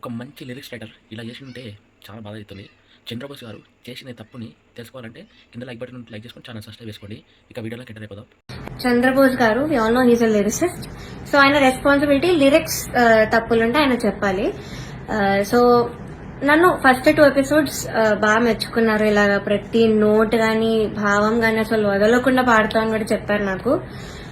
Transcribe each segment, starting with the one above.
ఒక మంచి lyrics writer ఇలా చేసి ఉంటే చాలా బాధ అవుతుంది చంద్రబోస్ గారు చేసిన తప్పుని తెలుసుకోవాలంటే కింద లైక్ బటన్ లైక్ చేసుకొని ఛానల్ సబ్స్క్రైబ్ చేసుకోండి. ఇక వీడియోలోకి ఎంటర్ అయిపోదాం. చంద్రబోస్ గారు we all know he's a lyricist so ఆయన రెస్పాన్సిబిలిటీ లిరిక్స్ uh, తప్పులుంటే ఆయన చెప్పాలి. Uh, సో నన్ను ఫస్ట్ టూ ఎపిసోడ్స్ బాగా మెచ్చుకున్నారు. ఇలాగ ప్రతి నోట్ కానీ భావం కానీ అసలు వదలకుండా పాడుతామని కూడా చెప్పారు నాకు.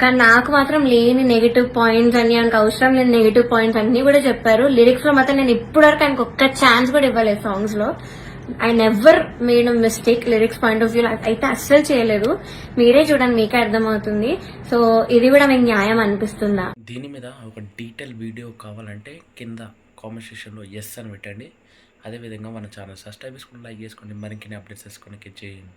కానీ నాకు మాత్రం లేని నెగిటివ్ పాయింట్స్ అని ఆయనకు అవసరం లేని నెగిటివ్ పాయింట్స్ అన్ని కూడా చెప్పారు. లిరిక్స్లో మాత్రం నేను ఇప్పటివరకు ఆయనకు ఒక్క ఛాన్స్ కూడా ఇవ్వలేదు సాంగ్స్లో. I never made mistake lyrics point of view అయితే అస్సలు చేయలేదు. మీరే చూడండి మీకే అర్థమవుతుంది. సో ఇది కూడా మీకు న్యాయం అనిపిస్తుందా? దీని మీద ఒక డీటెయిల్ వీడియో కావాలంటే కింద కామెంట్ సెక్షన్లో ఎస్ అని పెట్టండి. అదేవిధంగా మన ఛానల్ సబ్స్క్రైబ్ చేసుకుని లైక్ చేసుకోండి. మరిన్ని అప్డేట్స్ చేసుకోండి చేయండి.